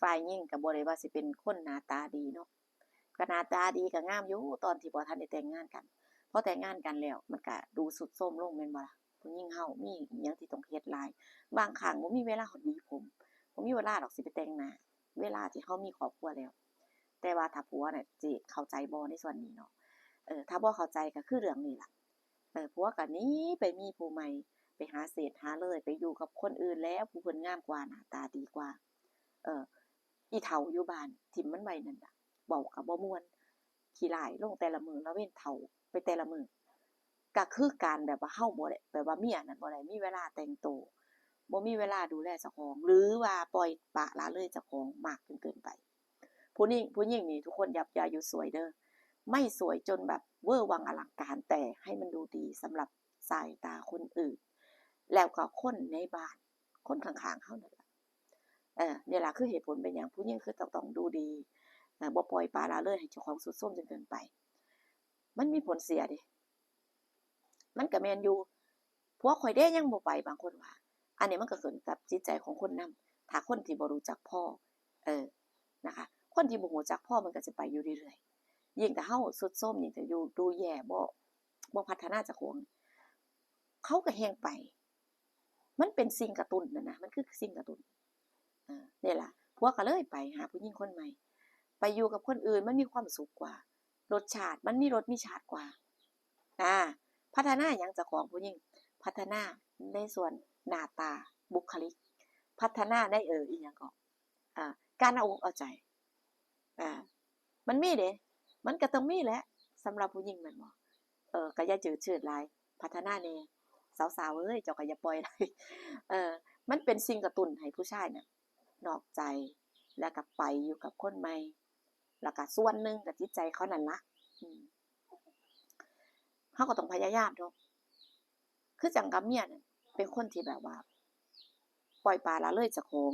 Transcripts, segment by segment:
ฝ่ายหญิงก็บ่ได้ว่าสิเป็นคนหน้าตาดีเนาะก็หน้าตาดีก็งามอยู่ตอนที่บ่ทันได้แต่งงานกันพอแต่งงานกันแล้วมันก็ดูสุดโทรมลงแม่นบ่ล่ะผู้หญิงเฮามีอิหยังที่ต้องเฮ็ดหลาย บางครั้งบ่มีเวลาฮอดหวีผมบ่มีเวลาดอกสิไปแต่งหน้าเวลาที่เฮามีครอบครัวแล้ว แต่ว่าถ้าผัวน่ะสิเข้าใจบ่ในส่วนนี้เนาะเออถ้าบ่เข้าใจก็คือเรื่องนี้ล่ะเออผัวก็หนีไปมีผู้ใหม่ไปหาเศษหาเลย ไปอยู่กับคนอื่นแล้วผู้เพิ่นงามกว่าหน้าตาดีกว่า เออ อีเฒ่าอยู่บ้านทิ่มมันไว้นั่นน่ะเว้าก็บ่ม่วน ขี้ร้ายลงแต่ละมื้อละเว้นเฒ่าไปแต่ละมือก็คือการแบบว่าเฮาบ่ได้แบบว่าเมียนั่นบ่ได้มีเวลาแต่งตัวบ่มีเวลาดูแลเจ้าของ หรือว่าปล่อยปะละเลยเจ้าของมากจนเกินไป ผู้หญิงผู้หญิงนี่ทุกคนอย่าอย่าอยู่สวยเด้อไม่สวยจนแบบเวอร์วังอลังการแต่ให้มันดูดีสำหรับสายตาคนอื่น แล้วก็คนในบ้าน คนข้างๆเฮานั่น เออเนี่ยล่ะคือเหตุผลเป็นหยังผู้หญิงคือต้องดูดีบ่ปล่อยปละละเลยให้เจ้าของสุดโทรมจนเกินไป มันมีผลเสียด้มันก็แมนอยู่ผัวข่อยเด้ยังบ่ไปบางคนว่า อันนี้มันก็ขึ้นกับจิตใจของคนนำถ้าคนที่บ่รู้จักพ่อ เออ นะคะ คนที่บ่รู้จักพ่อมันก็สิไปอยู่เรื่อยๆ ยิ่งแต่เฮาสุดโทรมยิ่งแต่อยู่ดูแย่บ่บ่พัฒนาจ้าของเขาก็แฮงไป มันเป็นสิ่งกระตุ้นนะนะ มันคือสิ่งกระตุ้น เนี่ล่ะผัวก็เลยไปหาผู้หญิงคนใหม่ ไปอยู่กับคนอื่นมันมีความสุขกว่า รสชาติมันมีรสมีชาติกว่าอ่าพัฒนาหยังจ้าของผู้หญิงพัฒนาในส่วนหน้าตาบุคลิก พัฒนาในเอออีหยังก็อ่าการเอาอกเอาใจอ่ามันมีเด้มันก็ต้องมีแหละสำหรับผู้หญิงแม่นบ่เออก็อย่าจืดชืดลายพัฒนาแหน่สาวๆเอ้ยเจ้าก็อย่าปล่อยเลยเออมันเป็นสิ่งกระตุ้นให้ผู้ชายน่ะ นอกใจ แล้วก็ไปอยู่กับคนใหม่ แล้วก็ส่วนหนึงก็จิตใจเขานั่นละเฮาก็ต้องพยายามเนาะคือจังกับเมียน่ะเป็นคนที่แบบว่า ปล่อยปละละเลยจ้าของ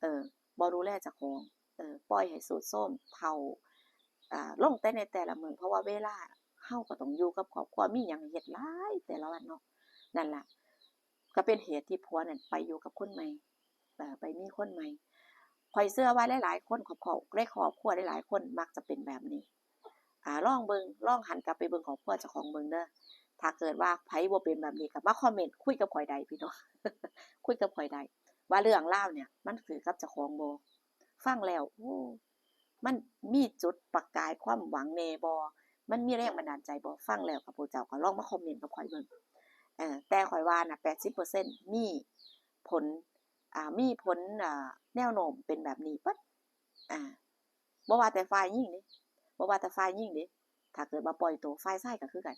เออบ่ดูแลจ้าของเออปล่อยให้สูดโทรมเฒ่าอ่าลงแต่ในแต่ละเมื้อเพราะว่าเวลาเฮาก็ต้องอยู่กับครอบครัวมีหยังให้เฮ็ดลายแต่ละวันเนาะนั่นแหละก็เป็นเหตุที่ผัวนั่นไปอยู่กับคนใหม่ ไปมีคนใหม่ข้อยเชื่อว่าหลายๆ คนครอบครัวในครอบครัวหลายๆคนมักจะเป็นแบบนี้อ่าลองเบิงลองหันกลับไปเบิงครอบครัวเจ้าของเบิงเด้อถ้าเกิดว่าไผบ่เป็นแบบนี้ก็มาคอมเมนต์คุยกับข้อยได้พี่น้องคุยกับข้อยได้ว่าเรื่องราเนี่ย มันคือกับเจ้าของโบฟังแล้วโอ้มันมีจุดประกายความหวังแหน่บ่มันมีแรงบันดาลใจบ่ฟังแล้วข้าพเจ้าก็ลองมาคอมเมนต์กับข้อยเบิ่งเออแต่ข้อยว่าน่ะ80%มีผลอ่ามีผล อ่าแนวโน้มเป็นแบบนี้เบิดอ่าบ่ว่าแต่ฝ่ายหญิงเดะบ่ว่าแต่ฝ่ายหญิงดะถ้าเกิดว่าปล่อยตัวฝ่ายชายก็คือกัน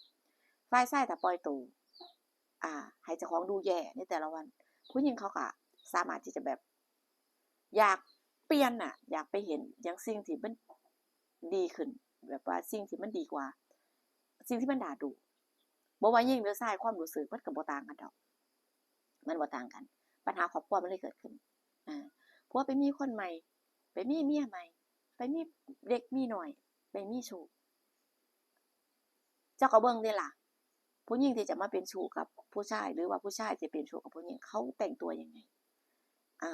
ฝ่ายชายถ้าปล่อยตัวอ่า ให้เจ้าของดูแย่ในแต่ละวัน ผู้หญิงเขาก็สามารถที่จะแบบ อยากเปลี่ยนน่ะ อยากไปเห็นหยังสิ่งที่มันดีขึ้น แบบว่าสิ่งที่มันดีกว่า สิ่งที่มันน่าดูบ่ว่าหญิงหรือชายความรู้สึกมันก็บ่ต่างกันดอก มันบ่ต่างกัน ปัญหาครอบครัวมันเลยเกิดขึ้นอ่าผัวไปมีคนใหม่ ไปมีเมียใหม่ ไปมีเด็กมีหน้อย ไปมีชู้เจ้าก็เบิ่งเดะล่ะผู้หญิงที่จะมาเป็นชู้กับผู้ชาย หรือว่าผู้ชายที่เป็นชู้กับผู้หญิงเขาแต่งตัวยังไง อ่า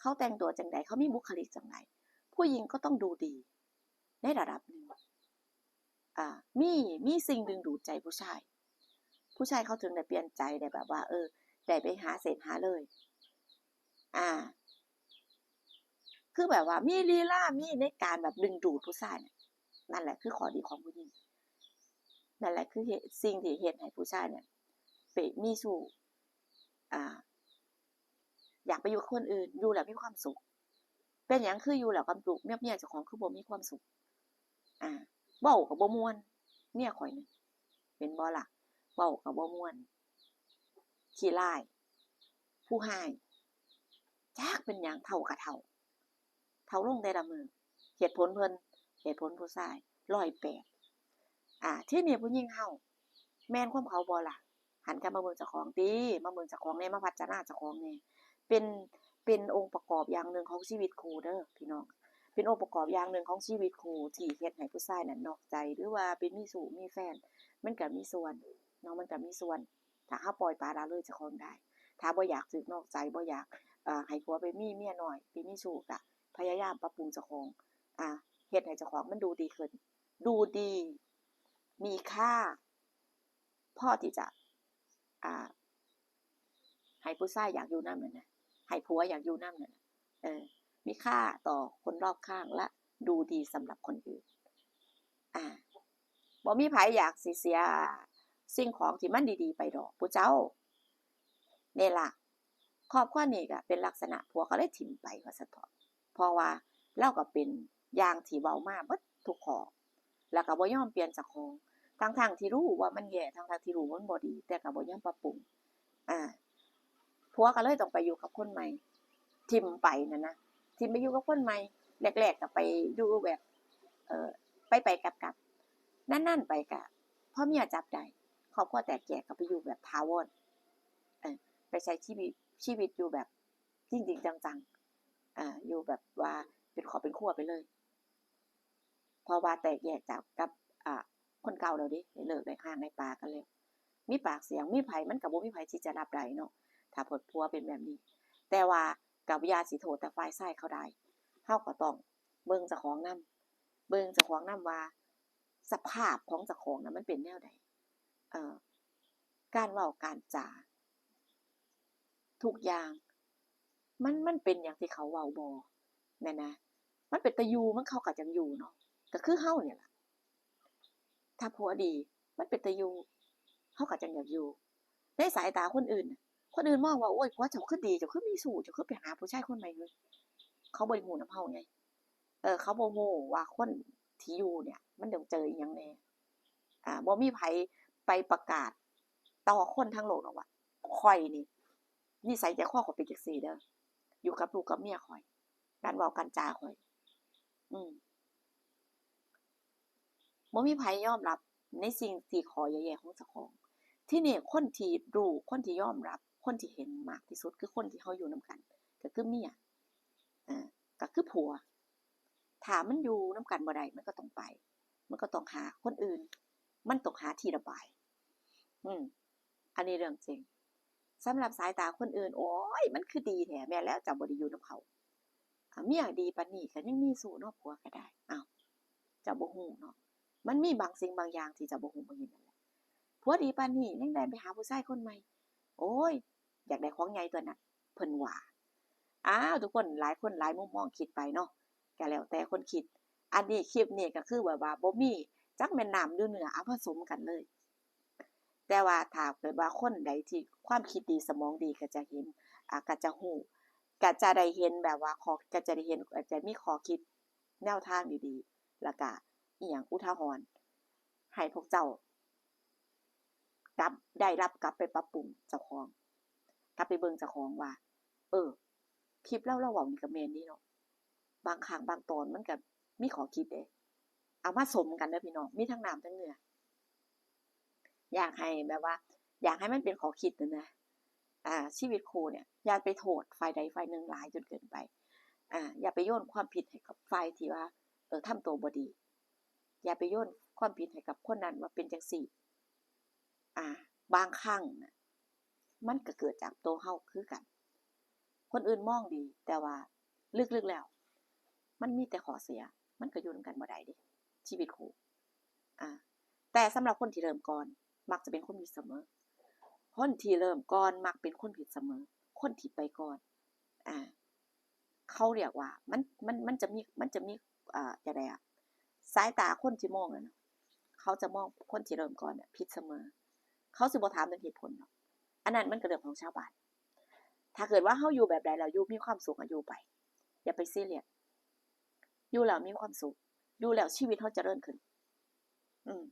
เขาแต่งตัวจังใดเขามีบุคลิกจังใดผู้หญิงก็ต้องดูดี ในระดับหนึ่งอ่า มีมีสิ่งดึงดูดใจผู้ชาย ผู้ชายเขาถึงได้เปลี่ยนใจได้แบบว่า เออ ได้ไปหาเศษหาเลย อ่า คือแบบว่ามีลีลามีในการแบบดึงดูดผู้ชายน่ะนั่นแหละคือข้อดีของผู้หญิงนั่นแหละคือสิ่งที่เฮ็ดให้ผู้ชายเนี่ยไปมีชู้อ่า อยากไปอยู่คนอื่นอยู่แล้วมีความสุข เป็นหยังคืออยู่แล้วความสุขเมียเมียเจ้าของคือบ่มีความสุข อ่าเว้าก็บ่มวนเมียข้อยน่ะเป็นบ่ล่ะเว้าก็บ่มวน ขี้ร้ายผู้ร้ายจักเป็นหยังเฒ่าก็เฒ่าเฒ่าลงแต่ละมือ เหตุผลเพิ่นเหตุผลผู้ชาย108อ่าทีนี้ผู้หญิงเฮาแม่นความเขาบ่ล่ะ หันกลับมาเบิ่งเจ้าของติมาเบิ่งเจ้าของแน่มาพัฒนาเจ้าของแน่เป็นเป็นองค์ประกอบอย่างหนึ่งของชีวิตครูเด้อพี่น้องเป็นองค์ประกอบอย่างหนึ่งของชีวิตครูที่เฮ็ดให้ผู้ชายนั้นนอกใจ หรือว่าไปมีชู้มีแฟน มันก็มีส่วนเนาะมันก็มีส่วน ถ้าเราปล่อยปละละเลยจ้าของได้ ถ้าบ่อยากถูกนอกใจบ่อยากให้ผัวไปมีเมียน้อยไปมีชู้ก็พยายามปรับปรุงเจ้าของอ่าเฮ็ดให้เจ้าของมันดูดีขึ้น ดูดี มีค่าพ่อที่จะอ่าให้ผู้ชายอยากอยู่นำนั่นน่ะให้ผัวอยากอยู่นำนั่นน่ะเออ มีค่าต่อคนรอบข้างและดูดีสำหรับคนอื่น อ่าบ่มีไผอยากสิเสีย สิ่งของที่มันดีๆ ไปดอกผู้เจ้าเนี่ยล่ะครอบครัวนี้ก็เป็นลักษณะผัวก็เลยถิ่มไปว่าซั่นเถาะเพราะว่าเราก็เป็นอย่างที่เว้ามาเบิดทุกข้อแล้วก็บ่ยอมเปลี่ยนจ้าของทั้งที่รู้ว่ามันแย่ทั้งที่รู้ว่ามันบ่ดี แต่ก็บ่ยอมปรับปรุงอ่าผัวก็เลยต้องไปอยู่กับคนใหม่ ทิมไปนั่นะทิมไปอยู่กับคนใหม่แรกๆก็ไปอยู่แบบ เออไปไปกลับๆนั่นๆไปก็พอเมียจับได้ ครอบครัวแตกแยกก็ไปอยู่แบบถาวรเออไปใช้ชีวิตชีวิตอยู่แบบจริงๆจังๆอ่าอยู่แบบว่าเป็นขอเป็นครัวไปเลยพราะว่าแตกแยกจากกับอ่าคนเก่าแล้วดิเลิกได้ห่างได้ปากันแล้วมีปากเสียงมีไผมันก็บ่มีไผที่จะรับได้เนาะถ้าผลพัวเป็นแบบนี้ แต่ว่ากับยาสิโทแต่ฝ่ายชายเขาได้เฮาก็ต้องเบิ่งจ้าของนำเบิ่งจ้าของนำว่า สภาพของจ้าของน่ะมันเป็นแนวใด การเว้าการจาทุกอย่าง มันมันเป็นอย่างที่เขาเว้าบ่แม่นนะ มันเป็นตาอยู่มันเขาก็จังยูเนาะก็คือเฮาเนี่ยแหละถ้าผัวดี มันเป็นตาอยู่เฮาก็จังอยากอยู่ในสายตาคนอื่น คนอื่นมองว่าโอ๊ยผัวเจ้าคือดีเจ้าคือมีสู้เจ้าคือไปหาผู้ชายคนใหม่เลยเขาบ่ได้ฮู้ำเฮาไงเออ เขาบ่ฮู้ว่าคนที่อยู่เนี่ย มันต้องเจออิหยังแน่อ่าบ่มีไผ ไปประกาศ ต่อคนทั้งโลกหรอกว่าข้อยนี่นิสัยใจคอข้อยเป็นจังซี่เด้ออยู่กับลูกกับเมียข้อย การเว้าการจาข้อย อืมบ่มีไผยอมรับในสิ่งที่ข้อแย่ๆของเจ้าของ ที่นี่คนที่รู้คนที่ยอมรับ คนที่เห็นมากที่สุดคือคนที่เขาอยู่นำกัน ก็คือเมียอ่าก็คือผัวถามมันอยู่น้ำกันบ่ได้มันก็ต้องไป มันก็ต้องหาคนอื่น มันต้องหาที่ระบาย อืม อันนี้เรื่องจริงสำหรับสายตาคนอื่น โอ๊ยมันคือดีแท้แม่แล้วจ้าบ่ได้อยู่นำเขาเมียดีปานนี้ก็ยังมีสู้เนาะผัวก็ได้อ้าวจ้าบ่ฮู้เนาะมันมีบางสิ่งบางอย่างที่จ้าบ่ฮู้บ่เห็นนั่นแหละผัวดีปานนี้ยังได้ไปหาผู้ชายคนใหม่ โอ๊ยอยากได้ของใหญ่ตัวนั้นเพิ่นว่าอ้าวทุกคนหลายคนหลายมุมมองคิดไปเนาะก็แล้วแต่คนคิด อันนี้คลิปนี้ก็คือแบบว่าบ่มีจักแม่นน้ำหรือเนื้อเอาผสมกันเลย แต่ว่าถ้าเกิดว่าคนใดที่ความคิดดีสมองดีก็จะเห็นอ่าก็จะฮู้ก็จะได้เห็นแบบว่าขอก็จะได้เห็นอาจจะมีขอคิดแนวทางดีๆแล้วก็อิหยังอุทาหรณ์ให้พวกเจ้ากลับได้รับกลับไปปรับปรุงเจ้าของ กลับไปเบิ่งเจ้าของว่า เออ คลิปเราเราเว้านี่ก็แม่นนี่เนาะบางครั้งบางตอนมันก็มีขอคิดเดะเอามาสมกันเด้อพี่น้องมีทั้งน้ำทั้งเนื้อ อยากให้แบบว่า อยากให้มันเป็นขอคิดนั่นะอ่า ชีวิตครูเนี่ยอย่าไปโทษฝ่ายใดฝ่ายหนึ่งหลายจนเกินไป อ่า อย่าไปโยนความผิดให้กับฝ่ายที่ว่า เออทำตัวบดี อย่าไปโยนความผิดให้กับคนนั้นว่าเป็นจังซี่ อ่า บางครั้งนะมันก็เกิดจากตัวเฮาคือกัน คนอื่นมองดี แต่ว่าลึกๆแล้ว มันมีแต่ขอเสีย มันก็ยู่นกันบ่ได้ดะชีวิตครูอ่า แต่สำหรับคนที่เริ่มก่อน มักจะเป็นคนผิดเสมอ คนที่เริ่มก่อนมักเป็นคนผิดเสมอ คนที่ไปก่อน อ่า เขาเรียกว่า มัน มัน มันจะมี มันจะมี อ่าจั่งใดอะสายตาคนที่มองอะเนาะเขาจะมองคนที่เริ่มก่อนน่ะผิดเสมอ เขาสิบ่ถามถึงเหตุผลหรอกอันนั้นมันก็เรื่องของชาวบ้าน ถ้าเกิดว่าเฮาอยู่แบบใดแล้วอยู่มีความสุขอะอยู่ไป อย่าไปซีเรียส อยู่แล้วมีความสุข อยู่แล้วชีวิตเฮาจะเริญขึ้น อืม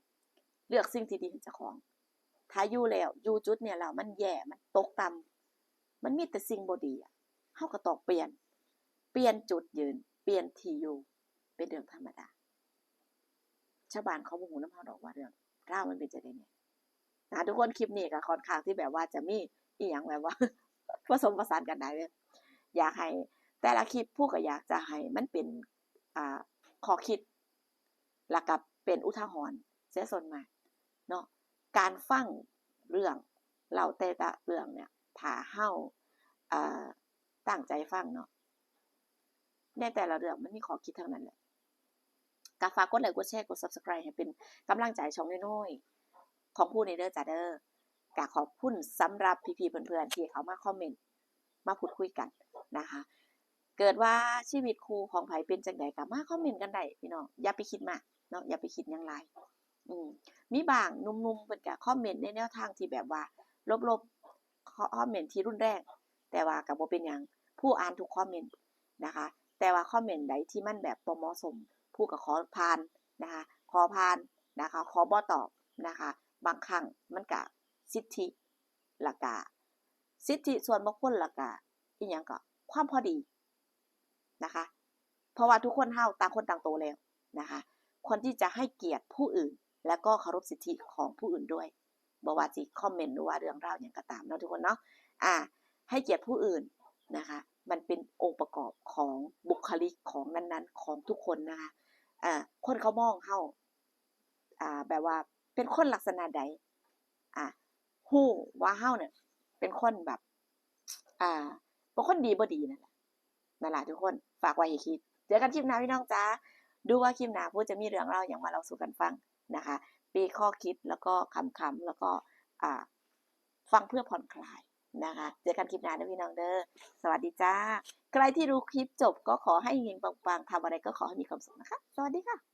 เลือกสิ่งที่ดีให้เจ้าของ ถ้าอยู่แล้วอยู่จุดเนี่ยแล้วมันแย่ มันตกต่ำมันมีแต่สิ่งบ่ดีอะเฮาก็ต้องเปลี่ยน เปลี่ยนจุดยืน เปลี่ยนที่อยู่ เป็นเรื่องธรรมดา ชาวบ้านเขาบ่ฮู้นำเฮาดอกว่าเรื่องราวมันเป็นจั่งใดแหน่อ่าทุกคนคลิปนี้ก็ค่อนข้างที่แบบว่าจะมีอิหยังแบบว่าผสมผสานกันได้เลยอยากให้แต่ละคลิปผู้ก็อยากจะให้มันเป็นอ่าขอคิดแล้วก็เป็นอุทาหรณ์เสียส่วนมาก เนาะการฟังเรื่องเล่าแต่ละเรื่องเนี่ยถ้าเฮาอ่าตั้งใจฟังเนาะในแต่ละเรื่องมันมีขอคิดทั้งนั้นแหละก็ฝากกดไลค์กดแชร์กด Subscribe ให้เป็นกำลังใจช่องน้อยๆของผู้ในเด้อจ้าเด้อก็ขอบคุณสำหรับพี่ๆเพื่อนๆที่เขามาคอมเมนต์มาพูดคุยกันนะคะ เกิดว่าชีวิตครูของไผเป็นจังไดก็มาคอมเมนต์กันได้พี่น้องอย่าไปคิดมากเนาะอย่าไปคิดยังหลาย อืมมีบางนุ่มๆเพิ่นก็คอมเมนต์ในแนวทางที่แบบว่า ลบๆคอมเมนต์ที่รุนแรงแต่ว่าก็บ่เป็นหยังผู้อ่านทุกคอมเมนต์นะคะ แต่ว่าคอมเมนต์ใดที่มันแบบบ่เหมาะสม ผู้ก็ขอผ่านนะคะ ขอผ่านนะคะ ขอบ่ตอบนะคะ บางครั้งมันก็สิทธิและก็สิทธิส่วนบุคคลและก็อีหยังก็ความพอดีนะคะ เพราะว่าทุกคนเฮาต่างคนต่างโตแล้วนะคะ คนที่จะให้เกียรติผู้อื่น และก็เคารพสิทธิของผู้อื่นด้วยบว่าสิคอมเมนต์หรือว่าเรื่องราวอย่างก็ตามเนาะทุกคนเนาะอ่า ให้เกียรติผู้อื่นนะคะ มันเป็นองค์ประกอบของบุคลิกของนั้นๆ ของทุกคนนะคะอ่าคนเขามองเฮาอ่าแบบว่าเป็นคนลักษณะใดอ่าฮู้ว่าเฮาเนี่ยเป็นคนแบบ อ่าเป็นคนดีบ่ดีนั่นแหละนั่นแหละทุกคนฝากไว้ให้คิดเจอกันคลิปหน้าพี่น้องจ้าดูว่าคลิปหน้าพูดจะมีเรื่องเล่าอย่างมาเราสู่กันฟัง นะคะปีข้อคิดแล้วก็คำคำแล้วก็ฟังเพื่อผ่อนคลายนะคะ เจอกันคลิปหน้านะพี่น้องเด้อ สวัสดีจ้า ใครที่ดูคลิปจบก็ขอให้เฮงปังๆทำอะไรก็ขอให้มีความสุขนะคะ สวัสดีค่ะ